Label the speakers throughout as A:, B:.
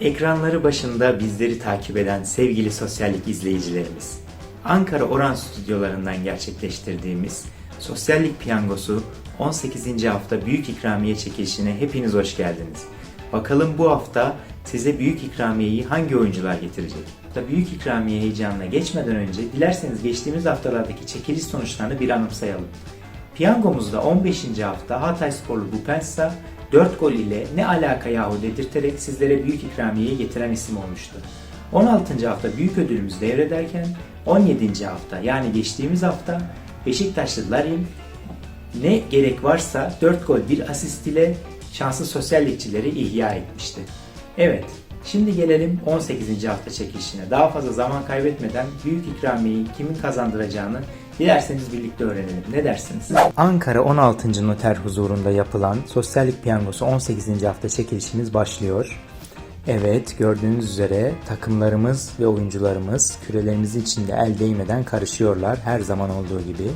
A: Ekranları başında bizleri takip eden sevgili sosyallik izleyicilerimiz, Ankara Oran stüdyolarından gerçekleştirdiğimiz Sosyallik Piyangosu 18. hafta büyük ikramiye çekilişine hepiniz hoş geldiniz. Bakalım bu hafta size büyük ikramiyeyi hangi oyuncular getirecek? Da büyük ikramiye heyecanına geçmeden önce dilerseniz geçtiğimiz haftalardaki çekiliş sonuçlarını bir anımsayalım. Piyangomuzda 15. hafta Hatay Sporlu Bupensa 4 gol ile ne alaka yahu dedirterek sizlere büyük ikramiyeyi getiren isim olmuştu. 16. hafta büyük ödülümüzü devrederken 17. hafta yani geçtiğimiz hafta Beşiktaşlı Larin ne gerek varsa 4 gol bir asist ile şanslı sosyallikçileri ihya etmişti. Evet, şimdi gelelim 18. hafta çekilişine. Daha fazla zaman kaybetmeden büyük ikramiyeyi kimin kazandıracağını dilerseniz birlikte öğrenelim. Ne dersiniz? Ankara 16. Noter huzurunda yapılan Sosyallik Piyangosu 18. hafta çekilişimiz başlıyor. Evet, gördüğünüz üzere takımlarımız ve oyuncularımız kürelerimizin içinde el değmeden karışıyorlar her zaman olduğu gibi.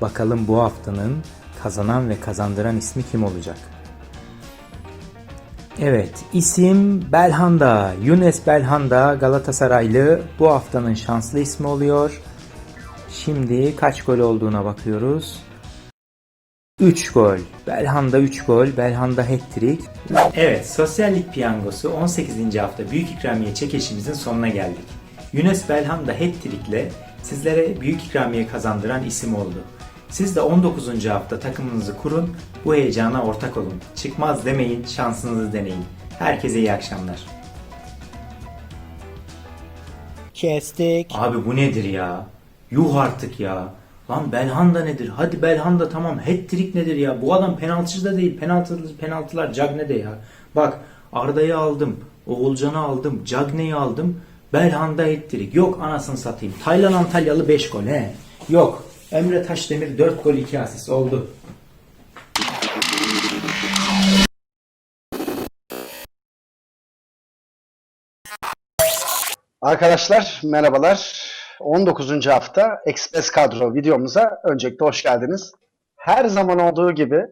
A: Bakalım bu haftanın kazanan ve kazandıran ismi kim olacak? Evet, isim Belhanda. Younes Belhanda Galatasaraylı bu haftanın şanslı ismi oluyor. Şimdi kaç gol olduğuna bakıyoruz. 3 gol. Belhanda 3 gol. Belhanda hat-trick. Evet, Sosyallik Piyangosu 18. hafta büyük ikramiye çekişimizin sonuna geldik. Yunus Belhanda hat-trick ile sizlere büyük ikramiye kazandıran isim oldu. Siz de 19. hafta takımınızı kurun, bu heyecana ortak olun. Çıkmaz demeyin, şansınızı deneyin. Herkese iyi akşamlar.
B: Kestik.
A: Abi bu nedir ya? Yuh artık ya. Lan Belhanda nedir? Hadi Belhanda tamam. Hat-trick nedir ya? Bu adam penaltıcı da değil. Penaltı, penaltılar Cagne de ya. Bak Arda'yı aldım. Oğulcan'ı aldım. Cagne'yi aldım. Belhanda hat-trick. Yok anasını satayım. Taylan Antalyalı 5 gol he. Yok. Emre Taşdemir 4 gol 2 asist oldu.
C: Arkadaşlar merhabalar. 19. hafta Express Kadro videomuza öncelikle hoş geldiniz. Her zaman olduğu gibi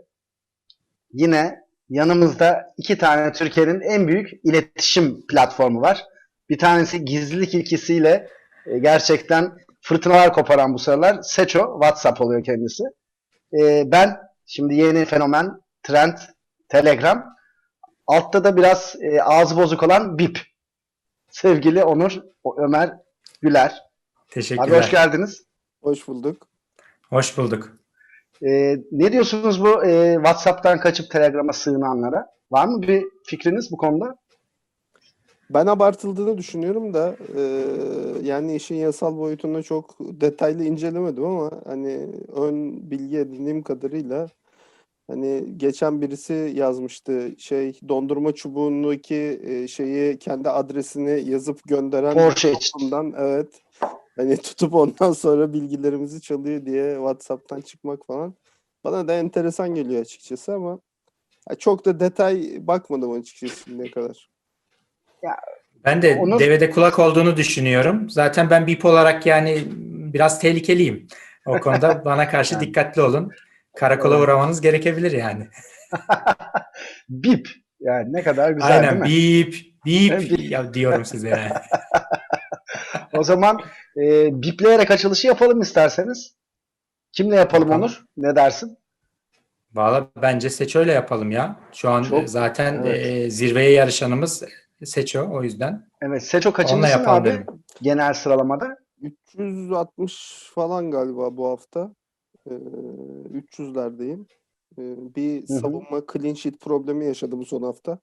C: yine yanımızda iki tane Türkiye'nin en büyük iletişim platformu var. Bir tanesi gizlilik ilkesiyle e, gerçekten fırtınalar koparan bu sıralar Seço WhatsApp oluyor kendisi. E, ben şimdi yeni fenomen trend Telegram. Altta da biraz e, ağzı bozuk olan BIP. Sevgili Onur Ömer Güler.
A: Teşekkürler.
C: Abi hoş geldiniz.
B: Hoş bulduk.
A: Hoş bulduk.
C: Ee, ne diyorsunuz bu e, WhatsApp'tan kaçıp Telegram'a sığınanlara? Var mı bir fikriniz bu konuda?
B: Ben abartıldığını düşünüyorum da e, yani işin yasal boyutunu çok detaylı incelemedim ama hani ön bilgi edindiğim kadarıyla hani geçen birisi yazmıştı şey dondurma çubuğundaki e, şeyi kendi adresini yazıp gönderen
C: Porsche için.
B: toplumdan evet hani tutup ondan sonra bilgilerimizi çalıyor diye WhatsApp'tan çıkmak falan bana da enteresan geliyor açıkçası ama ya çok da detay bakmadım açıkçası şimdiye kadar.
D: Ben de
C: Onu-
D: devede kulak olduğunu düşünüyorum. Zaten ben BIP olarak yani biraz tehlikeliyim. O konuda bana karşı
C: Yani.
D: dikkatli olun. Karakola
C: Evet.
D: uğramanız gerekebilir yani.
C: BIP. Yani ne kadar güzel
D: Aynen
C: değil mi?
D: bip bip
C: Bip.
D: ya diyorum size yani.
C: O zaman e, bipleyerek açılışı yapalım isterseniz. Kimle yapalım
D: Yapalım.
C: Onur? Ne dersin?
D: Valla bence Seço'yla yapalım ya. Şu an
C: Çok-
D: zaten
C: evet.
D: e, zirveye yarışanımız Seço o yüzden.
C: Evet Seço kaçıncısın
D: yapalım
C: abi
D: derim.
C: genel sıralamada?
B: 360 falan galiba bu hafta. Ee, 300'lerdeyim. Ee, bir savunma clean sheet problemi yaşadım son hafta.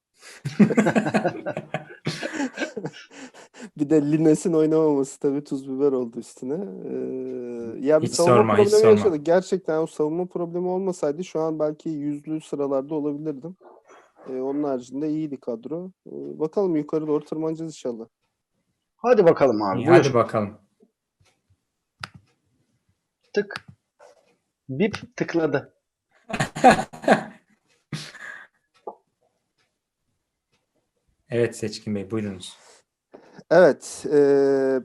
B: bir de Lines'in oynamaması tabii tuz biber oldu üstüne. Ee, ya bir
D: Hiç
B: savunma
D: sorma, hiç
B: problemi
D: sorma.
B: yaşadık. Gerçekten o savunma problemi olmasaydı şu an belki yüzlü sıralarda olabilirdim. Ee, onun haricinde iyiydi kadro. Ee, bakalım yukarı doğru tırmanacağız inşallah.
C: Hadi bakalım abi.
D: İyi, hadi bakalım.
C: Tık. BIP tıkladı.
D: Evet Seçkin Bey buyurunuz.
B: Evet, eee,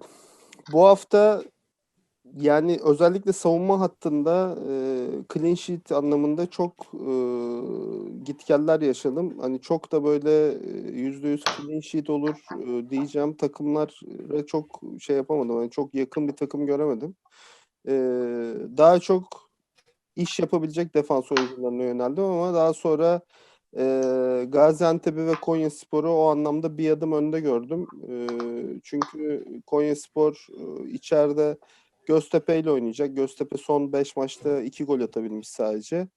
B: bu hafta yani özellikle savunma hattında e, clean sheet anlamında çok e, gitgeller yaşadım. Hani çok da böyle e, yüzde yüz clean sheet olur e, diyeceğim takımlara çok şey yapamadım. Hani çok yakın bir takım göremedim. E, daha çok iş yapabilecek defans oyuncularına yöneldim ama daha sonra e, Gaziantep'i ve Konyaspor'u o anlamda bir adım önde gördüm. E, çünkü Konyaspor e, içeride Göztepe ile oynayacak. Göztepe son 5 maçta 2 gol atabilmiş sadece.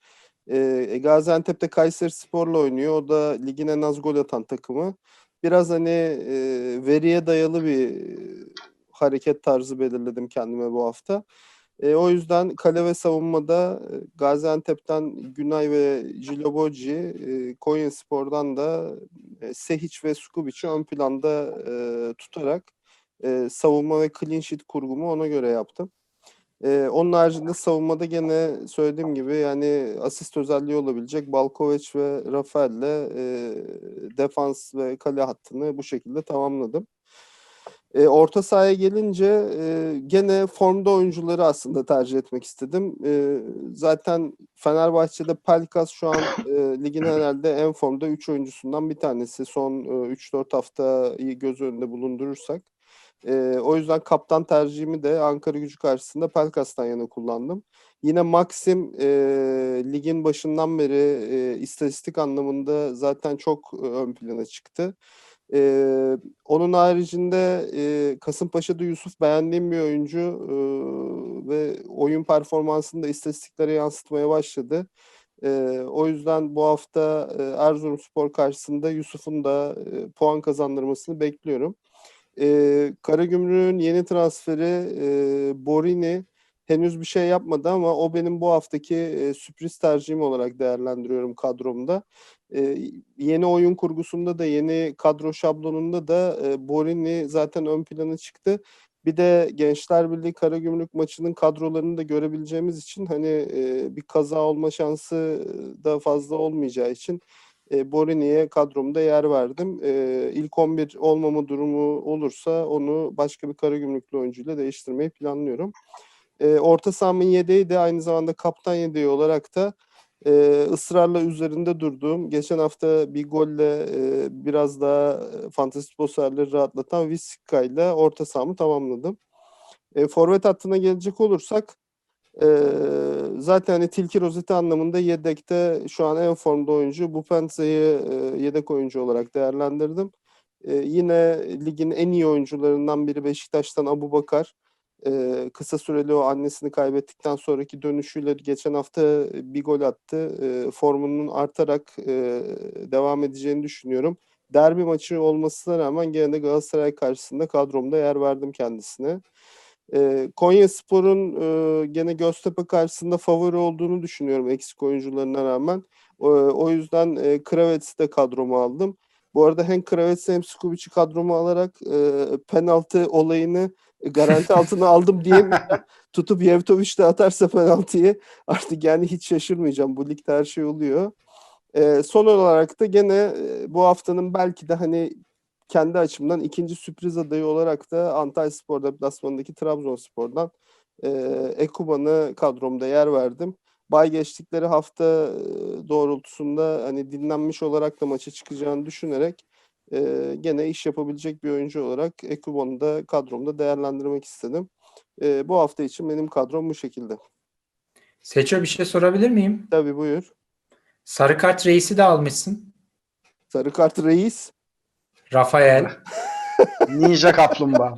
B: E, Gaziantep'te Kayserispor'la oynuyor. O da ligin en az gol atan takımı. Biraz hani e, veriye dayalı bir hareket tarzı belirledim kendime bu hafta. E, o yüzden kale ve savunmada e, Gaziantep'ten Günay ve Jiloboji, e, Konyaspor'dan da e, Sehiç ve Skubic'i ön planda e, tutarak e, savunma ve clean sheet kurgumu ona göre yaptım. E, onun haricinde savunmada gene söylediğim gibi yani asist özelliği olabilecek Balkovic ve Rafael'le e, defans ve kale hattını bu şekilde tamamladım. E, orta sahaya gelince e, gene formda oyuncuları aslında tercih etmek istedim. E, zaten Fenerbahçe'de Pelkas şu an e, ligin herhalde en formda 3 oyuncusundan bir tanesi. Son e, 3-4 haftayı göz önünde bulundurursak. E, o yüzden kaptan tercihimi de Ankara gücü karşısında Pelkas'tan yana kullandım. Yine Maxim e, ligin başından beri e, istatistik anlamında zaten çok e, ön plana çıktı. Ee, onun haricinde e, Kasımpaşa'da Yusuf beğendiğim bir oyuncu e, ve oyun performansını da istatistiklere yansıtmaya başladı. E, o yüzden bu hafta e, Erzurumspor karşısında Yusuf'un da e, puan kazandırmasını bekliyorum. E, Karagümrük'ün yeni transferi e, Borini henüz bir şey yapmadı ama o benim bu haftaki e, sürpriz tercihim olarak değerlendiriyorum kadromda. E, yeni oyun kurgusunda da yeni kadro şablonunda da e, Borini zaten ön plana çıktı. Bir de Gençler Birliği Karagümrük maçının kadrolarını da görebileceğimiz için hani e, bir kaza olma şansı da fazla olmayacağı için e, Borini'ye kadromda yer verdim. E, ilk 11 olmama durumu olursa onu başka bir Karagümrüklü oyuncuyla değiştirmeyi planlıyorum. E, orta sahamın yedeği de aynı zamanda kaptan yedeği olarak da e, ısrarla üzerinde durduğum, geçen hafta bir golle e, biraz daha e, fantastik bosarları rahatlatan Vizca ile orta sahamı tamamladım. E, forvet hattına gelecek olursak e, zaten hani Tilki Rozeti anlamında yedekte şu an en formda oyuncu Bupenze'yi e, yedek oyuncu olarak değerlendirdim. E, yine ligin en iyi oyuncularından biri Beşiktaş'tan Abu Bakar. Ee, kısa süreli o annesini kaybettikten sonraki dönüşüyle geçen hafta bir gol attı. Ee, formunun artarak e, devam edeceğini düşünüyorum. Derbi maçı olmasına rağmen gene de Galatasaray karşısında kadromda yer verdim kendisine. Ee, Konya Spor'un e, gene Göztepe karşısında favori olduğunu düşünüyorum eksik oyuncularına rağmen. O, o yüzden e, Kravets'i de kadroma aldım. Bu arada hem Kravets'i hem Skubic'i kadroma alarak e, penaltı olayını garanti altına aldım diyemeyeceğim. Tutup Yevtoviç de atarsa penaltıyı artık yani hiç şaşırmayacağım. Bu ligde her şey oluyor. Ee, son olarak da gene e, bu haftanın belki de hani kendi açımdan ikinci sürpriz adayı olarak da Antalya Spor deplasmanındaki Trabzonspor'dan e, Ekuban'ı kadromda yer verdim. Bay geçtikleri hafta doğrultusunda hani dinlenmiş olarak da maça çıkacağını düşünerek e, gene iş yapabilecek bir oyuncu olarak Ekuban'ı da kadromda değerlendirmek istedim. E, bu hafta için benim kadrom bu şekilde.
A: Seço bir şey sorabilir miyim?
B: Tabii buyur.
A: Sarı kart reisi de almışsın.
B: Sarı kart reis.
A: Rafael.
C: Ninja Kaplumbağa.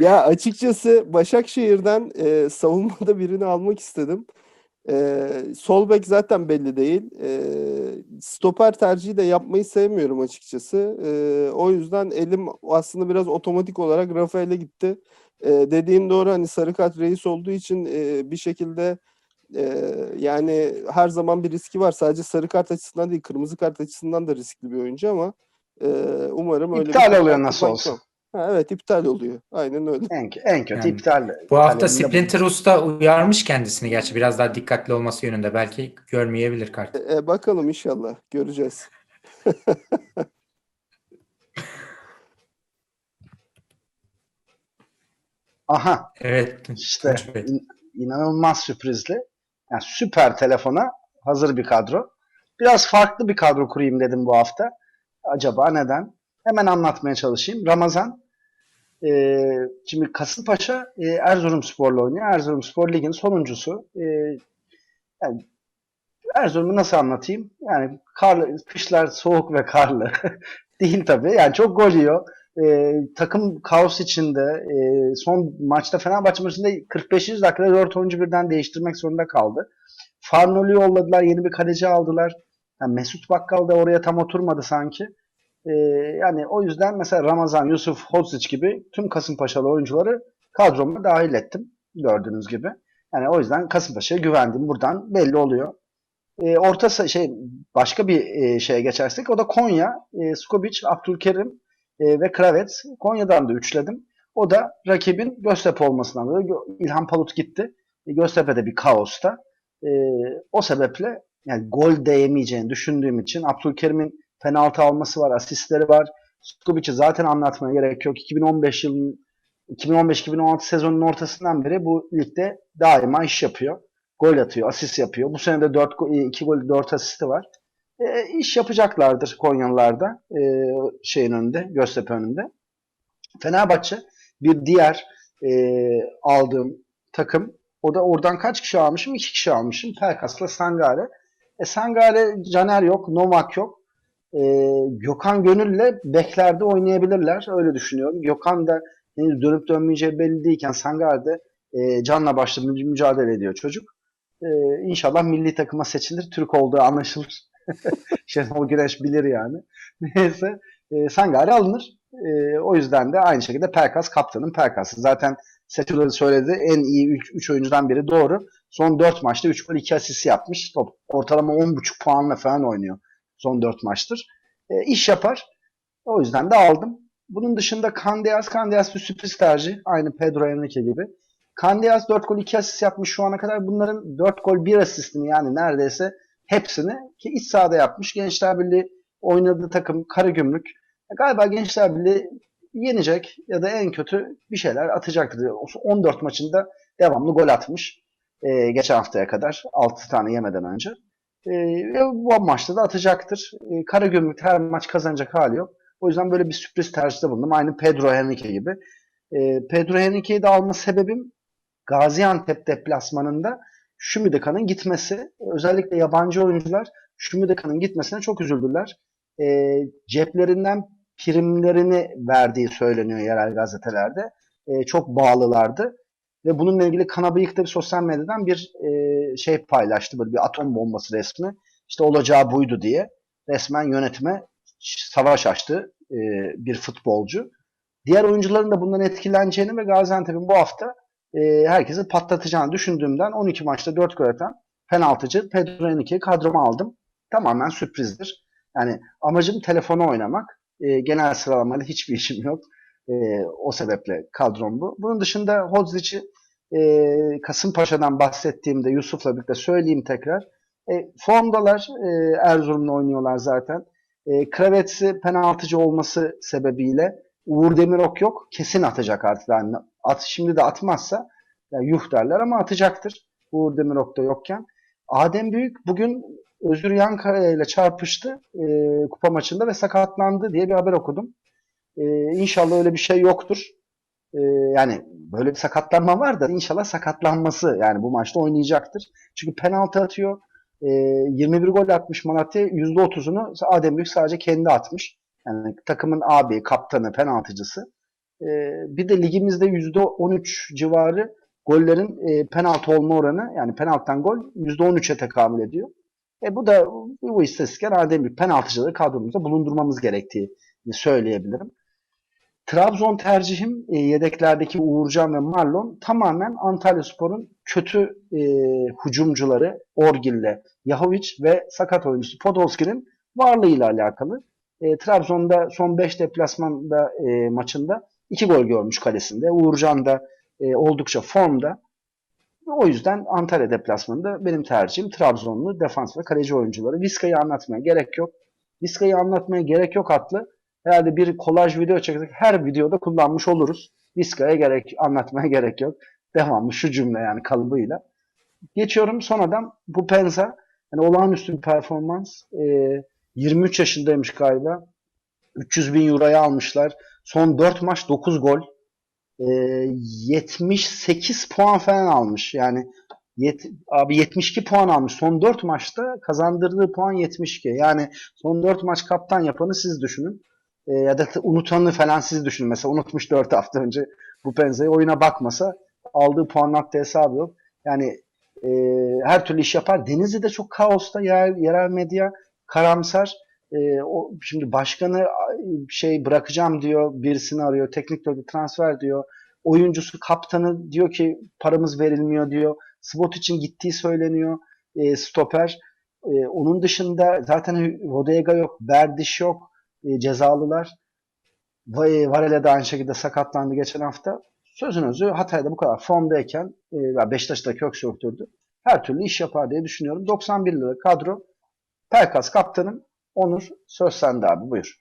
B: Ya açıkçası Başakşehir'den e, savunmada birini almak istedim. E, sol bek zaten belli değil. E, stoper tercihi de yapmayı sevmiyorum açıkçası. E, o yüzden elim aslında biraz otomatik olarak Rafael'e gitti. E, dediğin doğru hani sarı kart reis olduğu için e, bir şekilde e, yani her zaman bir riski var. Sadece sarı kart açısından değil kırmızı kart açısından da riskli bir oyuncu ama e, umarım öyle
C: İptal
B: bir
C: oluyor nasıl olsa.
B: Ha, evet iptal oluyor. Aynen öyle.
C: En, en kötü
A: Yani
C: iptal.
A: Bu hafta Splinter Usta uyarmış kendisini gerçi biraz daha dikkatli olması yönünde. Belki görmeyebilir kart.
B: E, bakalım inşallah. Göreceğiz.
C: Aha
A: Evet.
C: işte in- inanılmaz sürprizli. Yani süper telefona hazır bir kadro. Biraz farklı bir kadro kurayım dedim bu hafta. Acaba neden? Hemen anlatmaya çalışayım. Ramazan e, şimdi Kasımpaşa e, Erzurumspor'la oynuyor. Erzurumspor ligin sonuncusu. E, yani Erzurum'u nasıl anlatayım? Yani karlı, kışlar soğuk ve karlı. Değil tabii. Yani çok gol yiyor. E, takım kaos içinde. E, son maçta Fenerbahçe maçında 45. dakikada 4 oyuncu birden değiştirmek zorunda kaldı. Farnol'u yolladılar. Yeni bir kaleci aldılar. Yani Mesut Bakkal da oraya tam oturmadı sanki. E, yani o yüzden mesela Ramazan, Yusuf, Hodzic gibi tüm Kasımpaşalı oyuncuları kadroma dahil ettim. Gördüğünüz gibi. Yani o yüzden Kasımpaşa'ya güvendim. Buradan belli oluyor. E, orta şey başka bir e, şeye geçersek o da Konya. E, Skobic, Abdülkerim e, ve Kravets. Konya'dan da üçledim. O da rakibin Göztepe olmasından dolayı İlhan Palut gitti. E, Göztepe'de bir kaosta. E, o sebeple yani gol değemeyeceğini düşündüğüm için Abdülkerim'in penaltı alması var, asistleri var. Skubic'i zaten anlatmaya gerek yok. 2015 yılının 2015-2016 sezonunun ortasından beri bu ligde daima iş yapıyor. Gol atıyor, asist yapıyor. Bu sene de 4 2 gol 4 asisti var. E, iş yapacaklardır Konyalılarda e, şeyin önünde, Göztepe önünde. Fenerbahçe bir diğer e, aldığım takım. O da oradan kaç kişi almışım? İki kişi almışım. Pelkas'la Sangare. E, Sangare, Caner yok, Novak yok. E, Gökhan Gönül'le beklerde oynayabilirler. Öyle düşünüyorum. Gökhan da henüz dönüp dönmeyeceği belli değilken Sangare'de e, canla başla mü- mücadele ediyor çocuk. E, inşallah milli takıma seçilir. Türk olduğu anlaşılır. Şenol Güneş bilir yani. Neyse e, Sangare alınır. E, o yüzden de aynı şekilde Pelkas kaptanın Pelkas'ı. Zaten Setul'da söyledi en iyi 3 oyuncudan biri doğru. Son 4 maçta 3 gol 2 asist yapmış. Top ortalama 10.5 puanla falan oynuyor. Son 4 maçtır. E, iş yapar. O yüzden de aldım. Bunun dışında Candias, Candias bir sürpriz tercih. Aynı Pedro Henrique gibi. Candias 4 gol 2 asist yapmış şu ana kadar. Bunların 4 gol 1 asistini yani neredeyse hepsini ki iç sahada yapmış. Gençler Birliği oynadığı takım Karagümrük. Galiba Gençler Birliği yenecek ya da en kötü bir şeyler atacaktır. 14 maçında devamlı gol atmış. Ee, geçen haftaya kadar 6 tane yemeden önce. Ee, ve bu maçta da atacaktır. Ee, Karagümrük her maç kazanacak hali yok. O yüzden böyle bir sürpriz tercihte bulundum. Aynı Pedro Henrique gibi. Ee, Pedro Henrique'yi de alma sebebim Gaziantep deplasmanında Şümüdekan'ın gitmesi. Özellikle yabancı oyuncular Şümüdekan'ın gitmesine çok üzüldüler. Ee, ceplerinden primlerini verdiği söyleniyor yerel gazetelerde. Ee, çok bağlılardı. Ve bununla ilgili Kanabıyık da bir sosyal medyadan bir e, şey paylaştı. Böyle bir atom bombası resmi. İşte olacağı buydu diye. Resmen yönetime savaş açtı e, bir futbolcu. Diğer oyuncuların da bundan etkileneceğini ve Gaziantep'in bu hafta e, herkesi patlatacağını düşündüğümden 12 maçta 4 gol atan penaltıcı Pedro Henrique'yi kadroma aldım. Tamamen sürprizdir. Yani amacım telefonu oynamak. E, genel sıralamayla hiçbir işim yok. E, o sebeple kadrom bu. Bunun dışında Hodzic'i e, Kasımpaşa'dan bahsettiğimde Yusuf'la birlikte söyleyeyim tekrar. E, formdalar. E, Erzurum'la oynuyorlar zaten. E, Kravets'i penaltıcı olması sebebiyle Uğur Demirok yok. Kesin atacak artık. Yani at, şimdi de atmazsa yani yuh derler ama atacaktır. Uğur Demirok da yokken. Adem Büyük bugün Özgür Yankaya ile çarpıştı e, kupa maçında ve sakatlandı diye bir haber okudum. E, inşallah öyle bir şey yoktur. E, yani böyle bir sakatlanma var da inşallah sakatlanması yani bu maçta oynayacaktır. Çünkü penaltı atıyor. E, 21 gol atmış Malatya. %30'unu Adem Büyük sadece kendi atmış. Yani takımın abi, kaptanı, penaltıcısı. E, bir de ligimizde %13 civarı gollerin e, penaltı olma oranı yani penaltıdan gol %13'e tekamül ediyor. E bu da bu istatistikler Adem Büyük penaltıcıları kadromuzda bulundurmamız gerektiğini söyleyebilirim. Trabzon tercihim e, yedeklerdeki Uğurcan ve Marlon tamamen Antalyaspor'un kötü e, hücumcuları Orgil'le Yahovic ve sakat oyuncusu Podolski'nin varlığıyla alakalı. E, Trabzon'da son 5 deplasmanda e, maçında 2 gol görmüş kalesinde. Uğurcan da e, oldukça formda. O yüzden Antalya deplasmanında benim tercihim Trabzonlu defans ve kaleci oyuncuları. Vizca'yı anlatmaya gerek yok. Vizca'yı anlatmaya gerek yok atlı. Herhalde bir kolaj video çektik. Her videoda kullanmış oluruz. Viska'ya gerek, anlatmaya gerek yok. Devamlı şu cümle yani kalıbıyla. Geçiyorum sonradan bu Penza. Yani olağanüstü bir performans. Ee, 23 yaşındaymış galiba. 300 bin euroya almışlar. Son 4 maç 9 gol. Ee, 78 puan falan almış. Yani yet, abi 72 puan almış. Son 4 maçta kazandırdığı puan 72. Yani son 4 maç kaptan yapanı siz düşünün. Ee, ya da unutanı falan siz düşünün. Mesela unutmuş 4 hafta önce bu Penza'yı oyuna bakmasa aldığı puanın haddi hesabı yok. Yani e, her türlü iş yapar. Denizli'de çok kaosta yer, yerel medya karamsar. E, o şimdi başkanı şey bırakacağım diyor, birisini arıyor, teknik direktör transfer diyor. Oyuncusu, kaptanı diyor ki paramız verilmiyor diyor. Spot için gittiği söyleniyor. E, stoper. E, onun dışında zaten Rodega yok, Berdiş yok, e, cezalılar. Va- Varela da aynı şekilde sakatlandı geçen hafta. Sözün özü Hatay'da bu kadar formdayken e, Beşiktaş'ta kök söktürdü. Her türlü iş yapar diye düşünüyorum. 91 lira kadro. Pelkas kaptanım. Onur söz sende abi buyur.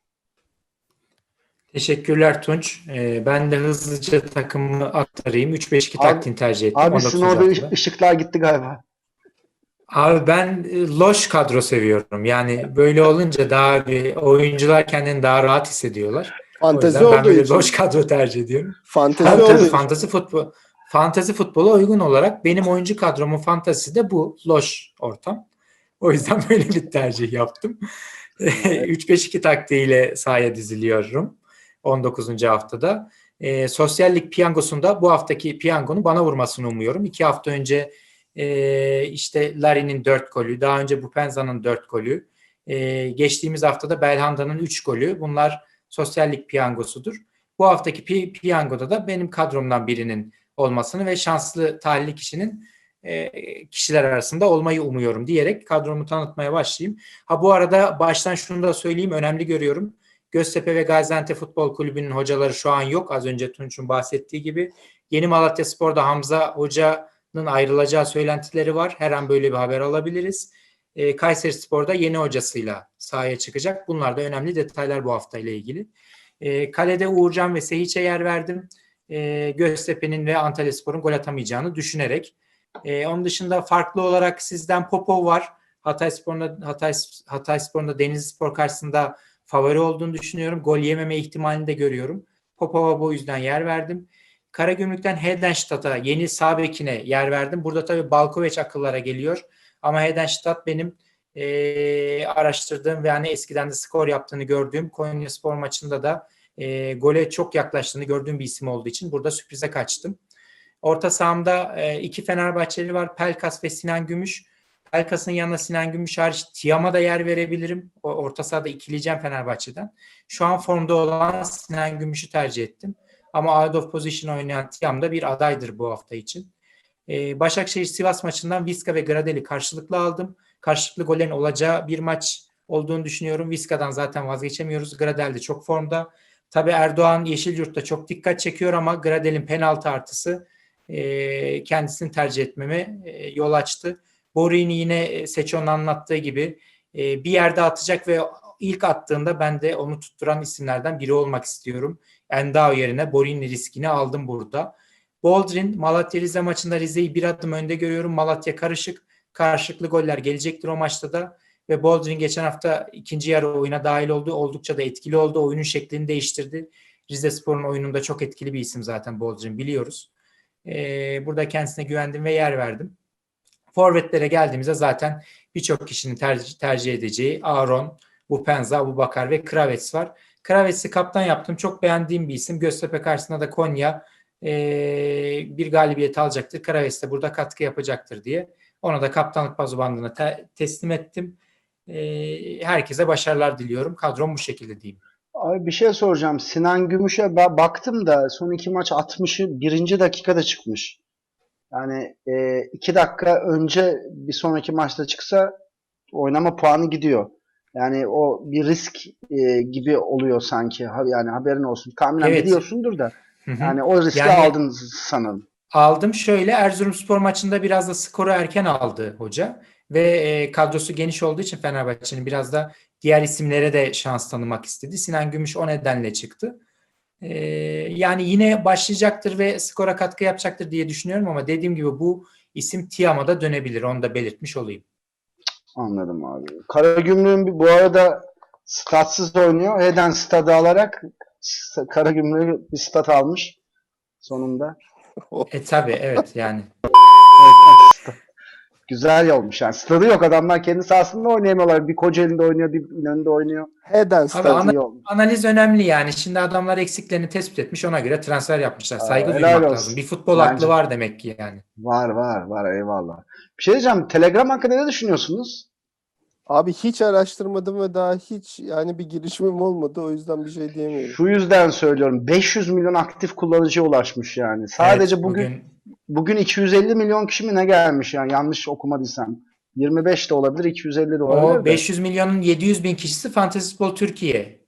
A: Teşekkürler Tunç. Ee, ben de hızlıca takımımı aktarayım. 3-5-2
C: Abi-
A: taktiğini tercih ettim.
C: Abi
A: 19
C: sizin orada ışıklar gitti galiba.
A: Abi ben e, loş kadro seviyorum. Yani böyle olunca daha bir oyuncular kendini daha rahat hissediyorlar.
B: Fantezi
A: yüzden ben
B: olduğu
A: böyle
B: için.
A: loş kadro tercih ediyorum.
B: Fantezi
A: Tabii
B: olduğu
A: tabii
B: için.
A: fantezi futbol fantezi futbola uygun olarak benim oyuncu kadromun fantezisi de bu loş ortam. O yüzden böyle bir tercih yaptım. 3-5-2 taktiğiyle sahaya diziliyorum 19. haftada. E, sosyallik piyangosunda bu haftaki piyangonun bana vurmasını umuyorum. İki hafta önce e, işte Larry'nin 4 golü, daha önce Bupenza'nın 4 golü, e, geçtiğimiz haftada Belhanda'nın 3 golü. Bunlar sosyallik piyangosudur. Bu haftaki pi- piyangoda da benim kadromdan birinin olmasını ve şanslı talihli kişinin e, kişiler arasında olmayı umuyorum diyerek kadromu tanıtmaya başlayayım. Ha bu arada baştan şunu da söyleyeyim önemli görüyorum. Göztepe ve Gaziantep Futbol Kulübü'nün hocaları şu an yok. Az önce Tunç'un bahsettiği gibi. Yeni Malatya Spor'da Hamza Hoca'nın ayrılacağı söylentileri var. Her an böyle bir haber alabiliriz. E, Kayseri Spor'da yeni hocasıyla sahaya çıkacak. Bunlar da önemli detaylar bu hafta ile ilgili. E, kalede Uğurcan ve Sehiç'e yer verdim. E, Göztepe'nin ve Antalyaspor'un gol atamayacağını düşünerek. E, onun dışında farklı olarak sizden Popov var. Hatayspor'da Hatay Hatayspor'da Denizlispor karşısında favori olduğunu düşünüyorum. Gol yememe ihtimalini de görüyorum. Popov'a bu yüzden yer verdim. Karagümrük'ten Hedenstadt'a yeni sağ bekine yer verdim. Burada tabii Balkoveç akıllara geliyor. Ama Hedenstadt benim e, araştırdığım ve hani eskiden de skor yaptığını gördüğüm Konya Spor maçında da e, gole çok yaklaştığını gördüğüm bir isim olduğu için burada sürprize kaçtım. Orta sahamda e, iki Fenerbahçeli var. Pelkas ve Sinan Gümüş. Pelkas'ın yanına Sinan Gümüş hariç Tiam'a da yer verebilirim. O orta sahada ikileyeceğim Fenerbahçe'den. Şu an formda olan Sinan Gümüş'ü tercih ettim. Ama out of position oynayan Tiam da bir adaydır bu hafta için. Ee, Başakşehir Sivas maçından Viska ve Gradel'i karşılıklı aldım. Karşılıklı gollerin olacağı bir maç olduğunu düşünüyorum. Viska'dan zaten vazgeçemiyoruz. Gradel de çok formda. Tabii Erdoğan Yeşilyurt'ta çok dikkat çekiyor ama Gradel'in penaltı artısı e, kendisini tercih etmeme e, yol açtı. Borini yine e, Seçon'un anlattığı gibi e, bir yerde atacak ve ilk attığında ben de onu tutturan isimlerden biri olmak istiyorum. Endao yerine Borini riskini aldım burada. Boldrin Malatya Rize maçında Rize'yi bir adım önde görüyorum. Malatya karışık. Karşılıklı goller gelecektir o maçta da. Ve Boldrin geçen hafta ikinci yarı oyuna dahil oldu. Oldukça da etkili oldu. Oyunun şeklini değiştirdi. Rize Spor'un oyununda çok etkili bir isim zaten Boldrin biliyoruz. Ee, burada kendisine güvendim ve yer verdim. Forvetlere geldiğimizde zaten birçok kişinin tercih, tercih edeceği Aaron, Bupenza, Abubakar ve Kravets var. Kravets'i kaptan yaptım. Çok beğendiğim bir isim. Göztepe karşısında da Konya e, bir galibiyet alacaktır. Kravets de burada katkı yapacaktır diye. Ona da kaptanlık bazu bandına te- teslim ettim. E, herkese başarılar diliyorum. Kadrom bu şekilde diyeyim.
C: Abi bir şey soracağım. Sinan Gümüş'e baktım da son iki maç 60'ı birinci dakikada çıkmış. Yani e, iki dakika önce bir sonraki maçta çıksa oynama puanı gidiyor. Yani o bir risk e, gibi oluyor sanki. Yani haberin olsun. Tahminen
A: Evet.
C: biliyorsundur da.
A: Hı hı.
C: Yani o riski
A: Yani-
C: aldın sanırım.
A: Aldım şöyle Erzurumspor maçında biraz da skoru erken aldı hoca ve e, kadrosu geniş olduğu için Fenerbahçe'nin biraz da diğer isimlere de şans tanımak istedi. Sinan Gümüş o nedenle çıktı. Ee, yani yine başlayacaktır ve skora katkı yapacaktır diye düşünüyorum ama dediğim gibi bu isim Tiam'a da dönebilir. Onu da belirtmiş olayım.
C: Anladım abi. Karagümrük'ün bir- bu arada statsız oynuyor. Heden stadı alarak Karagümrük bir stat almış sonunda.
A: E tabi evet yani.
C: Güzel olmuş yani. Stadı yok adamlar kendi sahasında oynayamıyorlar. Bir Kocaeli'nde oynuyor, bir İnönü'nde oynuyor.
B: Heden stadı
A: ana-
C: iyi olmuş.
A: analiz önemli yani. Şimdi adamlar eksiklerini tespit etmiş ona göre transfer yapmışlar.
C: Aa,
A: Saygı
C: helal
A: duymak
C: olsun.
A: lazım. Bir futbol
C: Bence-
A: aklı var demek ki yani.
C: Var var var eyvallah. Bir şey diyeceğim. Telegram hakkında ne düşünüyorsunuz?
B: Abi hiç araştırmadım ve daha hiç yani bir girişimim olmadı. O yüzden bir şey diyemiyorum.
C: Şu yüzden söylüyorum. 500 milyon aktif kullanıcıya ulaşmış yani. Sadece
A: Evet,
C: bugün bugün 250 milyon kişi mi ne gelmiş yani yanlış okumadıysam. 25 de olabilir, 250 de olabilir.
A: o
C: de.
A: 500 milyonun 700 bin kişisi Fantasy Futbol Türkiye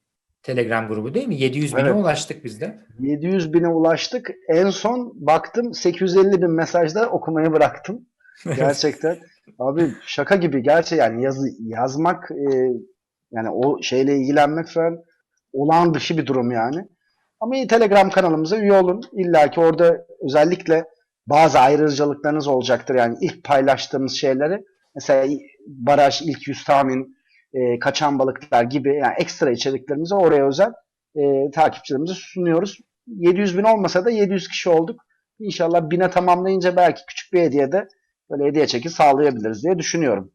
A: Telegram grubu değil mi? 700 bine
C: Evet.
A: ulaştık biz de.
C: 700 bine ulaştık. En son baktım 850 bin mesajda okumayı bıraktım. Gerçekten. Abi şaka gibi. Gerçi yani yazı, yazmak e, yani o şeyle ilgilenmek falan olağan dışı bir durum yani. Ama iyi Telegram kanalımıza üye olun. İlla ki orada özellikle bazı ayrıcalıklarınız olacaktır. Yani ilk paylaştığımız şeyleri mesela baraj ilk yüz tahmin e, kaçan balıklar gibi yani ekstra içeriklerimizi oraya özel e, takipçilerimize sunuyoruz. 700 bin olmasa da 700 kişi olduk. İnşallah bine tamamlayınca belki küçük bir hediye de böyle hediye çeki sağlayabiliriz diye düşünüyorum.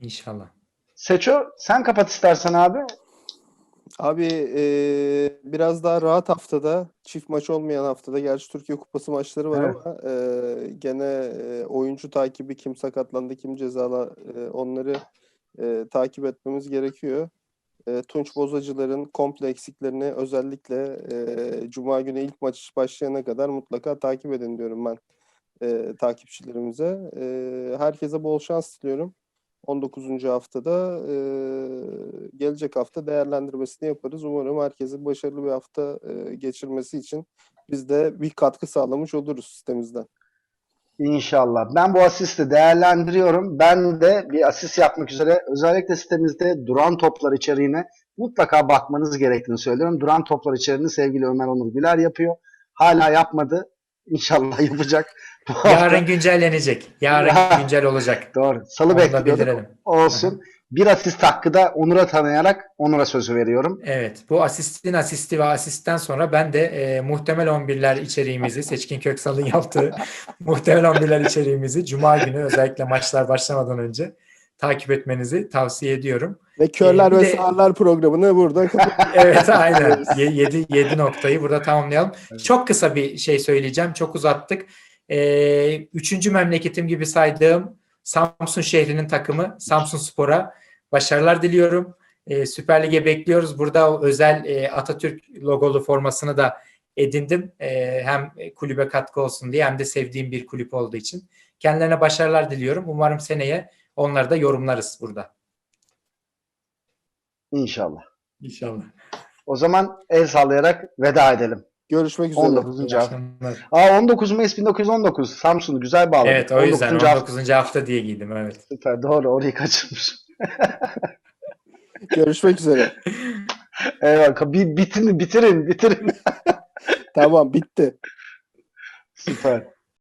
A: İnşallah.
C: Seço sen kapat istersen abi.
B: Abi eee, biraz daha rahat haftada, çift maç olmayan haftada, gerçi Türkiye Kupası maçları var
C: Evet.
B: ama eee, gene eee, oyuncu takibi, kim sakatlandı, kim cezalı eee, onları eee, takip etmemiz gerekiyor. Eee, Tunç Bozacılar'ın komple eksiklerini özellikle eee, Cuma günü ilk maç başlayana kadar mutlaka takip edin diyorum ben eee, takipçilerimize. Eee, herkese bol şans diliyorum. 19. haftada eee, gelecek hafta değerlendirmesini yaparız. Umarım herkesin başarılı bir hafta eee, geçirmesi için biz de bir katkı sağlamış oluruz sitemizden.
C: İnşallah. Ben bu asisti değerlendiriyorum. Ben de bir asist yapmak üzere özellikle sitemizde duran toplar içeriğine mutlaka bakmanız gerektiğini söylüyorum. Duran toplar içeriğini sevgili Ömer Onur Güler yapıyor. Hala yapmadı. İnşallah yapacak.
A: Yarın güncellenecek. Yarın güncel olacak.
C: Doğru. Salı
A: Onu
C: bekliyorduk. Olsun. Bir asist hakkı da Onur'a tanıyarak Onur'a sözü veriyorum.
A: Evet, bu asistin asisti ve asistten sonra ben de e, muhtemel 11'ler içeriğimizi, Seçkin Köksal'ın yaptığı muhtemel 11'ler içeriğimizi Cuma günü özellikle maçlar başlamadan önce takip etmenizi tavsiye ediyorum.
B: Ve Körler
A: bir
B: ve
A: de-
B: Sağırlar programını burada.
A: Evet, aynen. 7 7 noktayı burada tamamlayalım. Çok kısa bir şey söyleyeceğim. Çok uzattık. E, üçüncü memleketim gibi saydığım Samsun şehrinin takımı Samsun Spor'a başarılar diliyorum. E, Süper Lig'e bekliyoruz. Burada özel e, Atatürk logolu formasını da edindim. E, hem kulübe katkı olsun diye hem de sevdiğim bir kulüp olduğu için. Kendilerine başarılar diliyorum. Umarım seneye onları da yorumlarız burada.
C: İnşallah.
A: İnşallah.
C: O zaman el sallayarak veda edelim.
B: Görüşmek üzere.
C: 19. hafta.
A: Akşamlar.
C: Aa 19 Mayıs 1919. Samsun'u güzel bağladık.
A: Evet o yüzden
C: 19. hafta.
A: 19. hafta diye giydim evet.
C: Süper doğru orayı kaçırmışım.
B: Görüşmek üzere.
C: Eyvallah. Bir, bitirin, bitirin, bitirin.
B: Tamam bitti.
C: Süper.